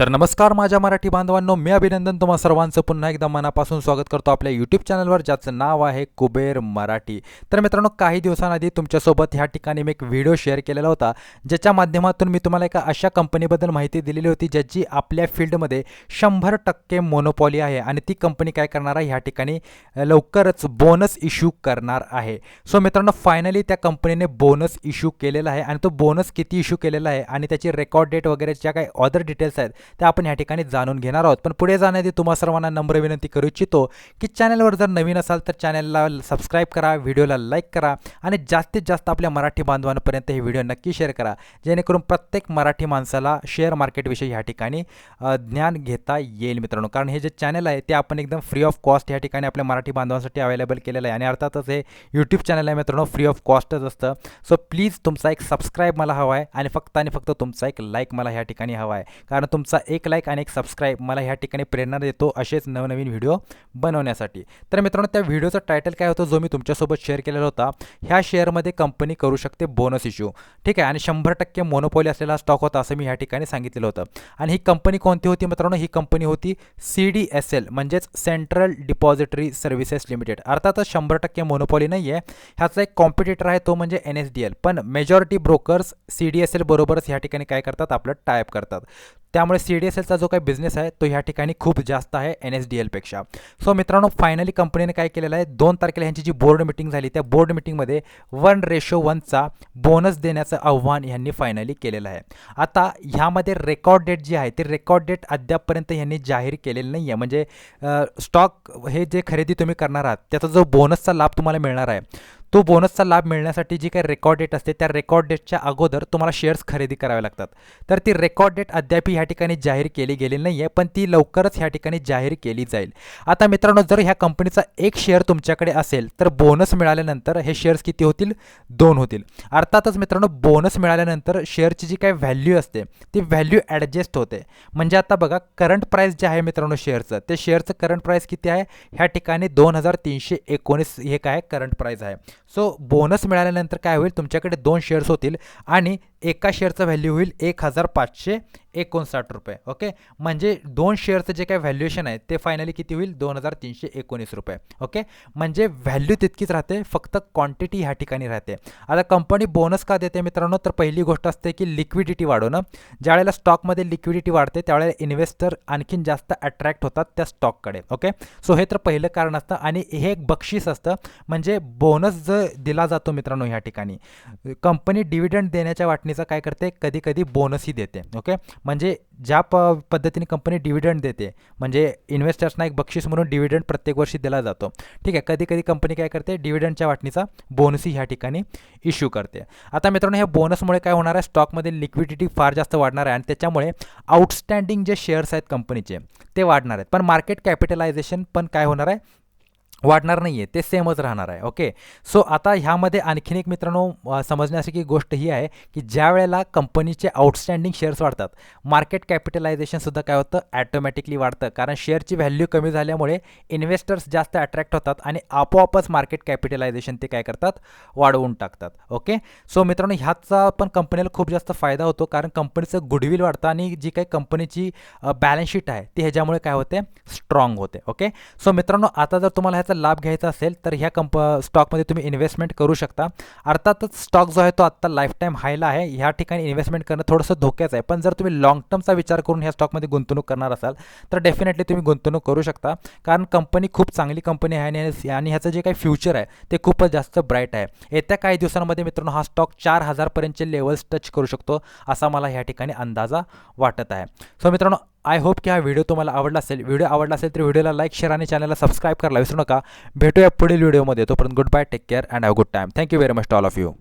तर नमस्कार माझ्या मराठी बांधवांनो मी अभिनंदन तुम्हा सर्वांचं. पुन्हा एकदा मनापासून स्वागत करतो आपल्या यूट्यूब चॅनलवर ज्याचं नाव आहे कुबेर मराठी. तर मित्रांनो काही दिवसांआधी तुमच्यासोबत ह्या ठिकाणी मी एक व्हिडिओ शेअर केलेला होता ज्याच्या माध्यमातून मी तुम्हाला एका अशा कंपनीबद्दल माहिती दिलेली होती ज्याची आपल्या फील्डमध्ये शंभर टक्के मोनोपॉली आहे आणि ती कंपनी काय करणार आहे ह्या ठिकाणी लवकरच बोनस इश्यू करणार आहे. सो मित्रांनो फायनली त्या कंपनीने बोनस इश्यू केलेला आहे आणि तो बोनस किती इश्यू केलेला आहे आणि त्याची रेकॉर्ड डेट वगैरे ज्या काही ऑदर डिटेल्स आहेत त्या आपण या ठिकाणी जाणून घेणार आहोत. पण पुढे जाण्याआधी तुम्हा सर्वांना नम्र विनंती करू इच्छितो की चॅनलवर जर नवीन असाल तर चॅनलला सबस्क्राईब करा व्हिडिओला लाईक करा आणि जास्तीत जास्त आपल्या मराठी बांधवांपर्यंत हे व्हिडिओ नक्की शेअर करा. जेणेकरून प्रत्येक मराठी माणसाला शेअर मार्केटविषयी ह्या ठिकाणी ज्ञान घेता येईल मित्रांनो. कारण हे जे चॅनल आहे ते आपण एकदम फ्री ऑफ कॉस्ट ह्या ठिकाणी आपल्या मराठी बांधवांसाठी अवेलेबल केलेलं आहे. आणि अर्थातच हे यूट्यूब चॅनल आहे मित्रांनो फ्री ऑफ कॉस्टच असतं. सो प्लीज तुमचा एक सबस्क्राईब मला हवा आहे आणि फक्त आणि फक्त तुमचा एक लाईक मला ह्या ठिकाणी हवा आहे. कारण तुमचा एक लाईक आणि एक सबस्क्राईब मला ह्या ठिकाणी प्रेरणा देतो असेच नवनवीन व्हिडिओ बनवण्यासाठी. तर मित्रांनो त्या व्हिडिओचा टायटल काय होतं जो मी तुमच्यासोबत शेअर केलेला होता ह्या शेअरमध्ये कंपनी करू शकते बोनस इश्यू ठीक आहे? आणि शंभर टक्के मोनोपॉली असलेला स्टॉक होता असं मी ह्या ठिकाणी सांगितलेलं होतं. आणि ही कंपनी कोणती होती मित्रांनो? ही कंपनी होती सी डी एस एल म्हणजेच सेंट्रल डिपॉझिटरी सर्व्हिसेस लिमिटेड अर्थातच शंभर टक्के मोनोपॉली नाही आहे ह्याचा एक कॉम्पिटिटर आहे तो म्हणजे एन एस डी एल पण majority brokers C D S L बरोबरच ह्या ठिकाणी काय करतात? आपलं टायप करतात. त्यामुळे सी डी एस एलचा जो काही बिझनेस आहे तो ह्या ठिकाणी खूप जास्त आहे एन एस डी एलपेक्षा सो मित्रांनो फायनली कंपनीने काय केलेलं आहे? दोन तारखेला ह्यांची जी बोर्ड मिटिंग झाली त्या बोर्ड मिटिंगमध्ये वन रेशो वनचा बोनस देण्याचं आव्हान ह्यांनी फायनली केलेलं आहे. आता ह्यामध्ये रेकॉर्ड डेट जी आहे ती रेकॉर्ड डेट अद्यापपर्यंत ह्यांनी जाहीर केलेली नाही आहे म्हणजे स्टॉक हे जे खरेदी तुम्ही करणार आहात त्याचा जो बोनसचा लाभ तुम्हाला मिळणार आहे. तो बोनसचा लाभ मिळण्यासाठी जी काही रेकॉर्ड डेट असते त्या रेकॉर्ड डेटच्या अगोदर तुम्हाला शेअर्स खरेदी करावे लागतात. तर ती रेकॉर्ड डेट अद्याप ह्या ठिकाणी जाहीर केली गेलेली नाही आहे पण ती लवकरच ह्या ठिकाणी जाहीर केली जाईल. आता मित्रांनो जर ह्या कंपनीचा एक शेअर तुमच्याकडे असेल तर बोनस मिळाल्यानंतर हे शेअर्स किती होतील? दोन होतील. अर्थातच मित्रांनो बोनस मिळाल्यानंतर शेअरची जी काही व्हॅल्यू असते ती व्हॅल्यू ॲडजस्ट होते. म्हणजे आता बघा करंट प्राईस जे आहे मित्रांनो शेअरचं ते शेअरचं करंट प्राईस किती आहे? ह्या ठिकाणी दोन हजार तीनशे एकोणीस हे काय? करंट प्राईस आहे. सो बोनस मिळाल्यानंतर काय होईल? तुमच्याकडे दोन शेअर्स होतील आणि एका शेअरचं व्हॅल्यू होईल एक हजार पाचशे एकोणसाठ रुपये ओके म्हणजे दोन शेअरचं जे काय व्हॅल्युएशन आहे ते फायनली किती होईल? दोन हजार तीनशे एकोणीस रुपये ओके म्हणजे व्हॅल्यू तितकीच राहते फक्त क्वांटिटी ह्या ठिकाणी राहते. आता कंपनी बोनस का देते मित्रांनो? तर पहिली गोष्ट असते की लिक्विडिटी वाढवणं. ज्यावेळेला स्टॉकमध्ये लिक्विडिटी वाढते त्यावेळेला इन्व्हेस्टर आणखीन जास्त अट्रॅक्ट होतात त्या स्टॉककडे ओके सो हे तर पहिलं कारण असतं आणि हे एक बक्षीस असतं. म्हणजे बोनस जो दिला जातो मित्रांनो ह्या ठिकाणी कंपनी डिव्हिडंड देण्याच्या वाटणीचा काय करते? कधी कधी बोनसही देते ओके? म्हणजे ज्या प पद्धतीने कंपनी डिव्हिडंड देते म्हणजे इन्व्हेस्टर्सना एक बक्षीस म्हणून डिव्हिडंड प्रत्येक वर्षी दिला जातो. ठीक आहे कधी कधी कंपनी काय करते? डिव्हिडंडच्या वाटणीचा बोनसही ह्या ठिकाणी इश्यू करते. आता मित्रांनो ह्या बोनसमुळे काय होणार आहे? स्टॉकमध्ये लिक्विडिटी फार जास्त वाढणार आहे आणि त्याच्यामुळे आउटस्टँडिंग जे शेअर्स आहेत कंपनीचे ते वाढणार आहेत. पण मार्केट कॅपिटलायझेशन पण काय होणार आहे? वाढणार नाही आहे ते सेमच राहणार आहे ओके? सो आता ह्यामध्ये आणखीन एक मित्रांनो समजण्यासारखी गोष्ट ही आहे की ज्या वेळेला कंपनीचे आउटस्टँडिंग शेअर्स वाढतात मार्केट कॅपिटलायझेशनसुद्धा काय होतं? ॲटोमॅटिकली वाढतं. कारण शेअरची व्हॅल्यू कमी झाल्यामुळे इन्व्हेस्टर्स जास्त अट्रॅक्ट होतात आणि आपोआपच मार्केट कॅपिटलायझेशन ते काय करतात? वाढवून टाकतात ओके? सो मित्रांनो ह्याचा पण कंपनीला खूप जास्त फायदा होतो कारण कंपनीचं गुडविल वाढतं आणि जी काही कंपनीची बॅलन्स शीट आहे ती ह्याच्यामुळे काय होते? स्ट्रॉंग होते ओके? सो मित्रांनो आता जर तुम्हाला ह्याचा लाभ घ्यायचा असेल तर ह्या कंप स्टॉकमध्ये तुम्ही इन्व्हेस्टमेंट करू शकता. अर्थातच स्टॉक जो आहे तो आत्ता लाईफ टाईम हायला आहे. ह्या ठिकाणी इन्व्हेस्टमेंट करणं थोडंसं धोक्याचं आहे. पण जर तुम्ही लॉंग टर्मचा विचार करून ह्या स्टॉकमध्ये गुंतवणूक करणार असाल तर डेफिनेटली तुम्ही गुंतवणूक करू शकता. कारण कंपनी खूप चांगली कंपनी आहे आणि आणि ह्याचं जे काही फ्युचर आहे ते खूपच जास्त ब्राईट आहे. येत्या काही दिवसांमध्ये मित्रांनो हा स्टॉक चार हजारपर्यंतचे लेवल्स टच करू शकतो असा मला ह्या ठिकाणी अंदाजा वाटत आहे. सो मित्रांनो आय होप की हा व्हिडिओ तुम्हाला आवडला असेल. व्हिडिओ आवडला असेल तर व्हिडिओला लाईक शेअर आणि चॅनलला सबस्क्राईब करायला विसरू नका. भेटूया पुढील व्हिडिओमध्ये तोपर्यंत good bye take care and have good time thank you very much to all of you